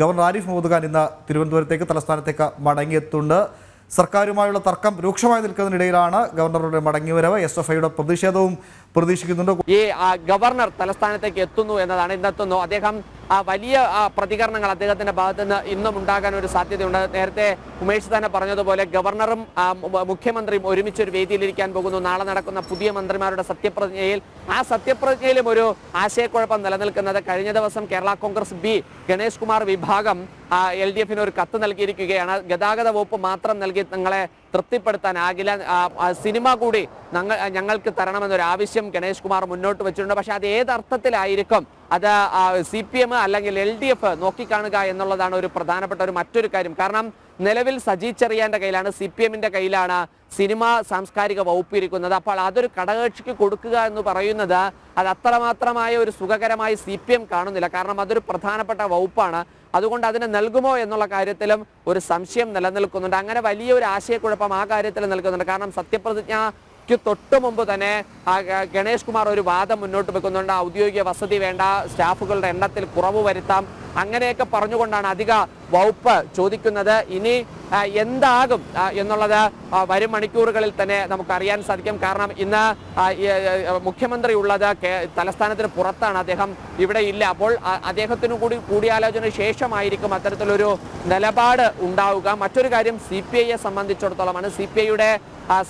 Governor Arif Muhammad Khan ഇന്ന് തിരുവനന്തപുരത്തേക്ക് തലസ്ഥാനത്തേക്ക് മടങ്ങിയെത്തുന്നുണ്ട്. സർക്കാരുമായുള്ള തർക്കം രൂക്ഷമായി നിൽക്കുന്നതിനിടയിലാണ് ഗവർണറുടെ മടങ്ങിവരവ്. എസ് എഫ് ഐയുടെ പ്രതിഷേധവും പ്രതീക്ഷിക്കുന്നുണ്ട്. ഈ ഗവർണർ തലസ്ഥാനത്തേക്ക് എത്തുന്നു എന്നതാണ് ഇന്നെത്തുന്നു അദ്ദേഹം വലിയ പ്രതികരണങ്ങൾ അദ്ദേഹത്തിന്റെ ഭാഗത്ത് നിന്ന് ഇന്നും ഉണ്ടാകാൻ ഒരു സാധ്യതയുണ്ട്. നേരത്തെ ഉമേഷ് തന്നെ പറഞ്ഞതുപോലെ ഗവർണറും മുഖ്യമന്ത്രിയും ഒരുമിച്ച് ഒരു വേദിയിലിരിക്കാൻ പോകുന്നു. നാളെ നടക്കുന്ന പുതിയ മന്ത്രിമാരുടെ സത്യപ്രതിജ്ഞയിൽ ആ സത്യപ്രതിജ്ഞയിലും ഒരു ആശയക്കുഴപ്പം നിലനിൽക്കുന്നത് കഴിഞ്ഞ ദിവസം കേരള കോൺഗ്രസ് ബി ഗണേഷ് കുമാർ വിഭാഗം എൽ ഡി എഫിന് ഒരു കത്ത് നൽകിയിരിക്കുകയാണ്. ഗതാഗത വകുപ്പ് മാത്രം നൽകി നിങ്ങളെ തൃപ്തിപ്പെടുത്താനാകില്ല. സിനിമ കൂടി ഞങ്ങൾ ഞങ്ങൾക്ക് തരണമെന്നൊരു ആവശ്യം ഗണേഷ് കുമാർ മുന്നോട്ട് വെച്ചിട്ടുണ്ട്. പക്ഷേ അത് ഏത് അർത്ഥത്തിലായിരിക്കും? അത് സി പി എം അല്ലെങ്കിൽ എൽ ഡി എഫ് നോക്കിക്കാണുക എന്നുള്ളതാണ് ഒരു പ്രധാനപ്പെട്ട ഒരു മറ്റൊരു കാര്യം. കാരണം നിലവിൽ സജി ചെറിയാന്റെ കയ്യിലാണ് സി പി എമ്മിന്റെ കയ്യിലാണ് സിനിമ സാംസ്കാരിക വകുപ്പ് ഇരിക്കുന്നത് അപ്പോൾ അതൊരു കടകക്ഷിക്ക് കൊടുക്കുക എന്ന് പറയുന്നത് അത് അത്രമാത്രമായ ഒരു സുഖകരമായി സി പി എം കാണുന്നില്ല. കാരണം അതൊരു പ്രധാനപ്പെട്ട വകുപ്പാണ്. അതുകൊണ്ട് അതിന് നൽകുമോ എന്നുള്ള കാര്യത്തിലും ഒരു സംശയം നിലനിൽക്കുന്നുണ്ട്. അങ്ങനെ വലിയൊരു ആശയക്കുഴപ്പം ആ കാര്യത്തിൽ നിൽക്കുന്നുണ്ട്. കാരണം സത്യപ്രതിജ്ഞയ്ക്ക് തൊട്ടു മുമ്പ് തന്നെ ഗണേഷ് കുമാർ ഒരു വാദം മുന്നോട്ട് വെക്കുന്നുണ്ട്. ഔദ്യോഗിക വസതി വേണ്ട സ്റ്റാഫുകളുടെ എണ്ണത്തിൽ കുറവ് വരുത്താം. അങ്ങനെയൊക്കെ പറഞ്ഞുകൊണ്ടാണ് അധിക വകുപ്പ് ചോദിക്കുന്നത് ഇനി എന്താകും എന്നുള്ളത് വരും മണിക്കൂറുകളിൽ തന്നെ നമുക്ക് അറിയാൻ സാധിക്കും. കാരണം ഇന്ന് മുഖ്യമന്ത്രി ഉള്ളത് തലസ്ഥാനത്തിന് പുറത്താണ്. അദ്ദേഹം ഇവിടെ ഇല്ല. അപ്പോൾ അദ്ദേഹത്തിനു കൂടി കൂടിയാലോചന ശേഷമായിരിക്കും അത്തരത്തിലൊരു നിലപാട് ഉണ്ടാവുക. മറ്റൊരു കാര്യം സി പി ഐയെ സംബന്ധിച്ചിടത്തോളമാണ്. സി പി ഐയുടെ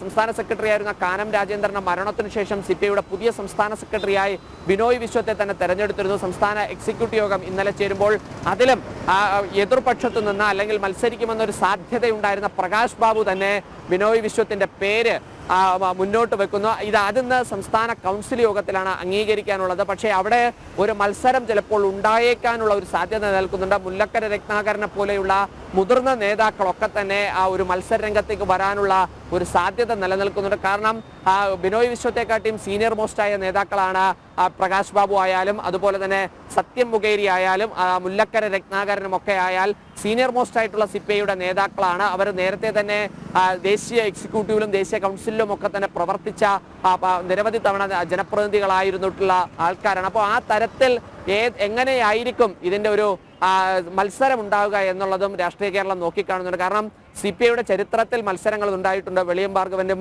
സംസ്ഥാന സെക്രട്ടറി ആയിരുന്ന കാനം രാജേന്ദ്രന്റെ മരണത്തിന് ശേഷം സി പി ഐയുടെ പുതിയ സംസ്ഥാന സെക്രട്ടറിയായി ബിനോയ് വിശ്വത്തെ തന്നെ തെരഞ്ഞെടുത്തിരുന്നു. സംസ്ഥാന എക്സിക്യൂട്ടീവ് യോഗം ഇന്നലെ ചേരുമ്പോൾ അതിലും ആ, എതിർപക്ഷത്തു നിന്ന് അല്ലെങ്കിൽ മത്സരിക്കുമെന്നൊരു സാധ്യതയുണ്ടായിരുന്ന പ്രകാശ് ബാബു തന്നെ ബിനോയ് വിശ്വത്തിന്റെ പേര് മുന്നോട്ട് വെക്കുന്നു. ഇത് അതിന്ന് സംസ്ഥാന കൗൺസിൽ യോഗത്തിലാണ് അംഗീകരിക്കാനുള്ളത്. പക്ഷേ അവിടെ ഒരു മത്സരം ചിലപ്പോൾ ഉണ്ടായേക്കാനുള്ള ഒരു സാധ്യത നിൽക്കുന്നുണ്ട് മുല്ലക്കര രത്നാകരനെ പോലെയുള്ള മുതിർന്ന നേതാക്കളൊക്കെ തന്നെ ആ ഒരു മത്സര രംഗത്തേക്ക് വരാനുള്ള ഒരു സാധ്യത നിലനിൽക്കുന്നുണ്ട്. കാരണം ബിനോയ് വിശ്വത്തെക്കാട്ടിയും സീനിയർ മോസ്റ്റ് ആയ നേതാക്കളാണ് പ്രകാശ് ബാബു ആയാലും അതുപോലെ തന്നെ സത്യം മുഖേരി ആയാലും മുല്ലക്കര രത്നാകരനും ഒക്കെ ആയാൽ സീനിയർ മോസ്റ്റ് ആയിട്ടുള്ള സിപ്പയുടെ നേതാക്കളാണ്. അവർ നേരത്തെ തന്നെ ദേശീയ എക്സിക്യൂട്ടീവിലും ദേശീയ കൗൺസിലിലും ഒക്കെ തന്നെ പ്രവർത്തിച്ച നിരവധി തവണ ജനപ്രതിനിധികളായിരുന്നിട്ടുള്ള ആൾക്കാരാണ്. അപ്പോൾ ആ തരത്തിൽ ഏ എങ്ങനെയായിരിക്കും ഇതിന്റെ ഒരു മത്സരം ഉണ്ടാവുക എന്നുള്ളതും രാഷ്ട്രീയ കേരളം നോക്കിക്കാണുന്നുണ്ട്. കാരണം സി പി ഐയുടെ ചരിത്രത്തിൽ മത്സരങ്ങൾ ഉണ്ടായിട്ടുണ്ട്. വെളിയം ഭാർഗവനും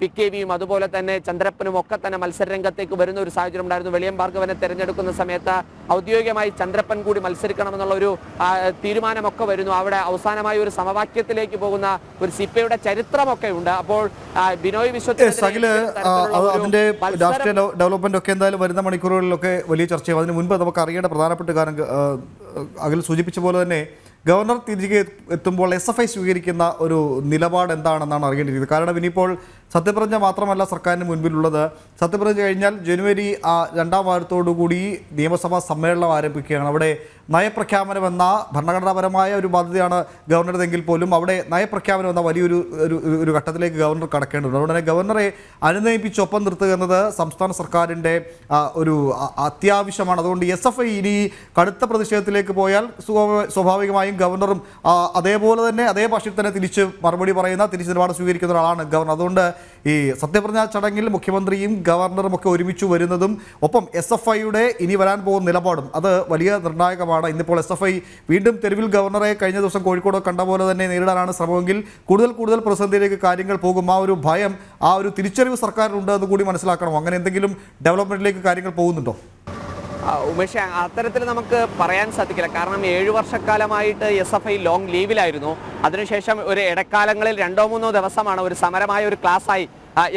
പി കെ വിയും അതുപോലെ തന്നെ ചന്ദ്രപ്പനും ഒക്കെ തന്നെ മത്സരരംഗത്തേക്ക് വരുന്ന ഒരു സാഹചര്യം ഉണ്ടായിരുന്നു. വെളിയം ഭാർഗവനെ തെരഞ്ഞെടുക്കുന്ന സമയത്ത് ഔദ്യോഗികമായി ചന്ദ്രപ്പൻ കൂടി മത്സരിക്കണമെന്നുള്ള ഒരു തീരുമാനമൊക്കെ വരുന്നു. അവിടെ അവസാനമായി ഒരു സമവാക്യത്തിലേക്ക് പോകുന്ന ഒരു സി പി ഐയുടെ ചരിത്രമൊക്കെ ഉണ്ട്. അപ്പോൾ ബിനോയ് അത് അതിന്റെ രാഷ്ട്രീയ ഡെവലപ്മെന്റ് ഒക്കെ എന്തായാലും വരുന്ന മണിക്കൂറുകളിലൊക്കെ വലിയ ചർച്ചയാവും. അതിന് മുൻപ് നമുക്ക് അറിയേണ്ട പ്രധാനപ്പെട്ട കാരണം അഖിൽ സൂചിപ്പിച്ച പോലെ തന്നെ ഗവർണർ തിരികെ എത്തുമ്പോൾ എസ് എഫ് ഐ സ്വീകരിക്കുന്ന ഒരു നിലപാട് എന്താണെന്നാണ് അറിയേണ്ടിയിരിക്കുന്നത്? കാരണം ഇനിയിപ്പോൾ സത്യപ്രതിജ്ഞ മാത്രമല്ല സർക്കാരിന് മുൻപിലുള്ളത്. സത്യപ്രതിജ്ഞ കഴിഞ്ഞാൽ ജനുവരി രണ്ടാം വാരത്തോടുകൂടി നിയമസഭാ സമ്മേളനം ആരംഭിക്കുകയാണ്. അവിടെ നയപ്രഖ്യാപനം എന്ന ഭരണഘടനാപരമായ ഒരു ബാധ്യതയാണ് ഗവർണറുടെതെങ്കിൽ പോലും അവിടെ നയപ്രഖ്യാപനം എന്ന വലിയൊരു ഒരു ഘട്ടത്തിലേക്ക് ഗവർണർ കടക്കേണ്ടതുണ്ട്. അതുകൊണ്ട് തന്നെ ഗവർണറെ അനുനയിപ്പിച്ചൊപ്പം നിർത്തുക എന്നത് സംസ്ഥാന സർക്കാരിന്റെ ഒരു അത്യാവശ്യമാണ്. അതുകൊണ്ട് എസ് എഫ് ഐ ഇനി കടുത്ത പ്രതിഷേധത്തിലേക്ക് പോയാൽ സ്വാഭാവികമായും ഗവർണറും അതേപോലെ തന്നെ അതേ ഭാഷയിൽ തന്നെ തിരിച്ച് മറുപടി പറയുന്ന തിരിച്ച് നിലപാട് സ്വീകരിക്കുന്ന ഒരാളാണ് ഗവർണർ. അതുകൊണ്ട് ഈ സത്യപ്രതിജ്ഞാ ചടങ്ങിൽ മുഖ്യമന്ത്രിയും ഗവർണറും ഒക്കെ ഒരുമിച്ച് വരുന്നതും ഒപ്പം എസ് എഫ് ഐയുടെ ഇനി വരാൻ പോകുന്ന നിലപാടും അത് വലിയ നിർണായകമാണ്. ഇന്നിപ്പോൾ എസ് എഫ് ഐ വീണ്ടും തെരുവിൽ ഗവർണറെ കഴിഞ്ഞ ദിവസം കോഴിക്കോട് കണ്ട പോലെ തന്നെ നേരിടാനാണ് ശ്രമമെങ്കിൽ കൂടുതൽ കൂടുതൽ പ്രതിസന്ധിയിലേക്ക് കാര്യങ്ങൾ പോകും. ആ ഒരു ഭയം ആ ഒരു തിരിച്ചറിവ് സർക്കാരിനുണ്ട് എന്ന് കൂടി മനസ്സിലാക്കണം. അങ്ങനെ എന്തെങ്കിലും ഡെവലപ്മെന്റിലേക്ക് കാര്യങ്ങൾ പോകുന്നുണ്ടോ? ഉമേഷ് അത്തരത്തിൽ നമുക്ക് പറയാൻ സാധിക്കില്ല. കാരണം ഏഴു വർഷക്കാലമായിട്ട് എസ് എഫ് ഐ ലോങ് ലീവിലായിരുന്നു അതിനുശേഷം ഒരു ഇടക്കാലങ്ങളിൽ രണ്ടോ മൂന്നോ ദിവസമാണ് ഒരു സമരമായ ഒരു ക്ലാസ്സായി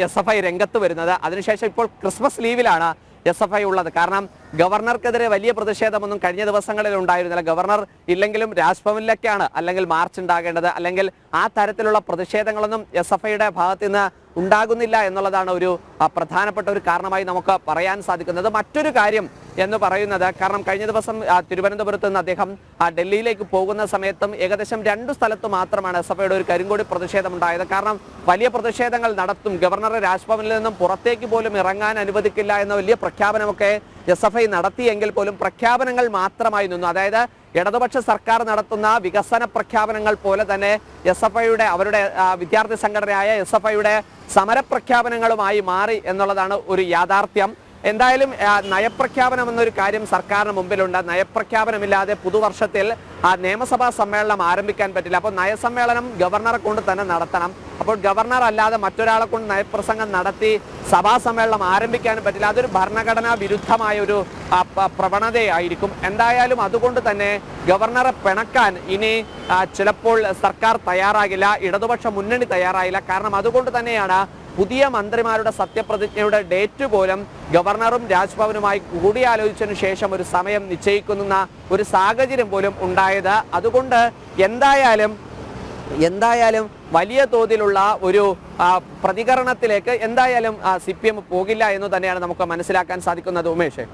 എസ് എഫ് ഐ രംഗത്ത് വരുന്നത്. അതിനുശേഷം ഇപ്പോൾ ക്രിസ്മസ് ലീവിലാണ് എസ് എഫ് ഐ ഉള്ളത്. കാരണം ഗവർണർക്കെതിരെ വലിയ പ്രതിഷേധമൊന്നും കഴിഞ്ഞ ദിവസങ്ങളിൽ ഉണ്ടായിരുന്നില്ല. ഗവർണർ ഇല്ലെങ്കിലും രാജ്ഭവനിലേക്കാണ് അല്ലെങ്കിൽ മാർച്ച് ഉണ്ടാകേണ്ടത്. അല്ലെങ്കിൽ ആ തരത്തിലുള്ള പ്രതിഷേധങ്ങളൊന്നും എസ് എഫ് ഐയുടെ ഭാഗത്ത് നിന്ന് ഉണ്ടാകുന്നില്ല എന്നുള്ളതാണ് ഒരു പ്രധാനപ്പെട്ട ഒരു കാരണമായി നമുക്ക് പറയാൻ സാധിക്കുന്നത്. മറ്റൊരു കാര്യം എന്ന് പറയുന്നത് കാരണം കഴിഞ്ഞ ദിവസം തിരുവനന്തപുരത്ത് നിന്ന് അദ്ദേഹം ഡൽഹിയിലേക്ക് പോകുന്ന സമയത്തും ഏകദേശം രണ്ട് സ്ഥലത്ത് മാത്രമാണ് എസ് എഫ് ഐയുടെ ഒരു കരിങ്കോടി പ്രതിഷേധം ഉണ്ടായത് കാരണം വലിയ പ്രതിഷേധങ്ങൾ നടത്തും. ഗവർണറെ രാജ്ഭവനിൽ നിന്നും പുറത്തേക്ക് പോലും ഇറങ്ങാൻ അനുവദിക്കില്ല എന്ന വലിയ പ്രഖ്യാപനമൊക്കെ എസ് എഫ് ഐ നടത്തിയെങ്കിൽ പോലും പ്രഖ്യാപനങ്ങൾ മാത്രമായി നിന്നു. അതായത് ഇടതുപക്ഷ സർക്കാർ നടത്തുന്ന വികസന പ്രഖ്യാപനങ്ങൾ പോലെ തന്നെ എസ് എഫ് ഐയുടെ അവരുടെ വിദ്യാർത്ഥി സംഘടനയായ എസ് എഫ് ഐയുടെ സമരപ്രഖ്യാപനങ്ങളുമായി മാറി എന്നുള്ളതാണ് ഒരു യാഥാർത്ഥ്യം. എന്തായാലും നയപ്രഖ്യാപനം എന്നൊരു കാര്യം സർക്കാരിന് മുമ്പിലുണ്ട്. നയപ്രഖ്യാപനമില്ലാതെ പുതുവർഷത്തിൽ ആ നിയമസഭാ സമ്മേളനം ആരംഭിക്കാൻ പറ്റില്ല. അപ്പോൾ നയസമ്മേളനം ഗവർണറെ കൊണ്ട് തന്നെ നടത്തണം. അപ്പോൾ ഗവർണർ അല്ലാതെ മറ്റൊരാളെ കൊണ്ട് നയപ്രസംഗം നടത്തി സഭാ സമ്മേളനം ആരംഭിക്കാനും പറ്റില്ല. അതൊരു ഭരണഘടനാ വിരുദ്ധമായ ഒരു പ്രവണതയായിരിക്കും. എന്തായാലും അതുകൊണ്ട് തന്നെ ഗവർണറെ പിണക്കാൻ ഇനി ചിലപ്പോൾ സർക്കാർ തയ്യാറാകില്ല. ഇടതുപക്ഷ മുന്നണി തയ്യാറായില്ല. കാരണം അതുകൊണ്ട് തന്നെയാണ് പുതിയ മന്ത്രിമാരുടെ സത്യപ്രതിജ്ഞയുടെ ഡേറ്റ് പോലും ഗവർണറും രാജ്ഭവനുമായി കൂടിയാലോചിച്ചതിനു ശേഷം ഒരു സമയം നിശ്ചയിക്കുന്ന ഒരു സാഹചര്യം പോലും ഉണ്ടായത്. അതുകൊണ്ട് എന്തായാലും എന്തായാലും വലിയ തോതിലുള്ള ഒരു പ്രതികരണത്തിലേക്ക് എന്തായാലും സി പി എം പോകില്ല എന്ന് തന്നെയാണ് നമുക്ക് മനസ്സിലാക്കാൻ സാധിക്കുന്നത് ഉമേഷ്.